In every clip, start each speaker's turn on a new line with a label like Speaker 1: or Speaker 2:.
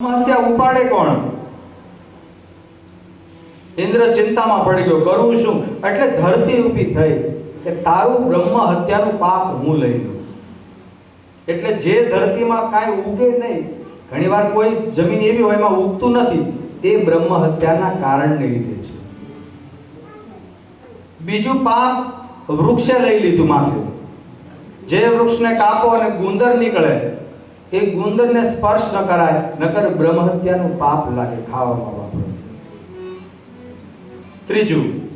Speaker 1: હત્યા ઉપાડે કોણ? ઇન્દ્ર ચિંતામાં પડી ગયો, કરું શું? એટલે ધરતી ઊભી થઈ કે તારું બ્રહ્મ હત્યાનું પાપ હું લઈ લઉં. એટલે જે ધરતીમાં કાંઈ ઉગે નહીં, ઘણીવાર કોઈ જમીન એવી હોય એમાં ઉગતું નથી, તે બ્રહ્મ હત્યાના કારણને લીધે છે. બીજું પાપ વૃક્ષે લઈ લીધું માથે. જે વૃક્ષને કાપો અને ગુંદર નીકળે એ ગુંદરને સ્પર્શ ન કરાય, નકર બ્રહ્મ હત્યાનું પાપ લાગે, ખાવામાં વાપરો. ત્રીજું,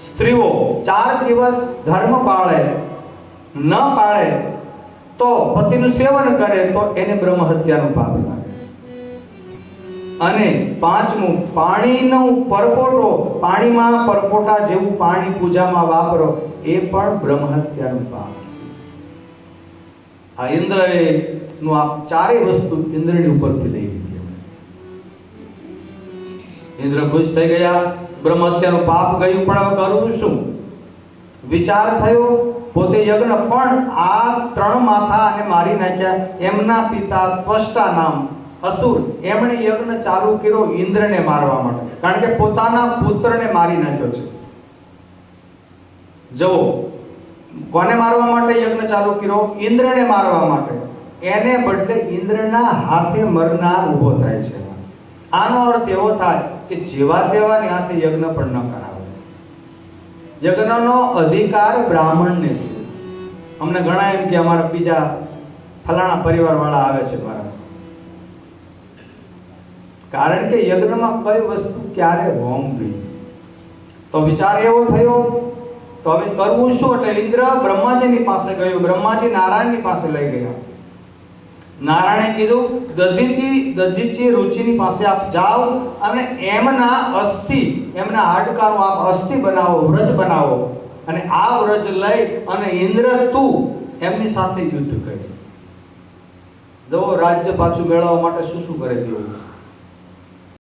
Speaker 1: સ્ત્રીઓ ચાર દિવસ ધર્મ પાળે, ન પાળે, તો પતિનું સેવન કરે, તો એને બ્રહ્મ હત્યાનું પાપ લાગે. અને પાંચમું, પાણીનો પરપોટો, પાણીમાં પરપોટા જેવું પાણી પૂજામાં વાપરો, એ પણ બ્રહ્મ હત્યાનું પાપ છે. આ ઇન્દ્રએ નું આ ચારેય વસ્તુ ઇન્દ્રની ઉપરથી લઈ લીધી. ઇન્દ્ર ખુશ થઈ ગયા. બ્રહ્મ હત્યાનું પાપ ગયું પણ હવે કરવું શું? વિચાર થયો, પોતે યજ્ઞ, પણ આ ત્રણ માથા અને મારી નાખ્યા. એમના પિતા ત્વષ્ટા નામ અસુર. એમણે યજ્ઞ ચાલુ કર્યો ઇન્દ્રને મારવા માટે. કારણ કે પોતાના પુત્રને મારી નાખ્યો છે. જવો કોને મારવા માટે યજ્ઞ ચાલુ કર્યો? ઇન્દ્રને મારવા માટે. એને બદલે ઇન્દ્રના હાથે મરનાર ઊભો થાય છે. આનો અર્થ એવો થાય કે જેવા તેવાની હાથે યજ્ઞ પણ ન કરાવે. યજ્ઞનો અધિકાર બ્રાહ્મણને છે. અમને ઘણા એમ કે અમારા બીજા ફલાણા પરિવાર વાળા આવે છે મારા. કારણ કે યજ્ઞમાં કઈ વસ્તુ ક્યારે હોમવી તો વિચાર એવો થયો, તો હવે કરવું શું? એટલે ઇન્દ્ર બ્રહ્માજીની પાસે ગયો, બ્રહ્માજી નારાયણની પાસે લઈ ગયા. નારાયણે કીધું દધીજી દધીજી રુચિની પાસે આપ જાઓ અને એમના અસ્થિ, એમના હાડકાનું આપ અસ્થિ બનાવો, વ્રજ બનાવો. અને આ વ્રજ લઈ અને ઇન્દ્ર તું એમની સાથે યુદ્ધ કરી. જો રાજ્ય પાછું મેળવવા માટે શું શું કરે તેવું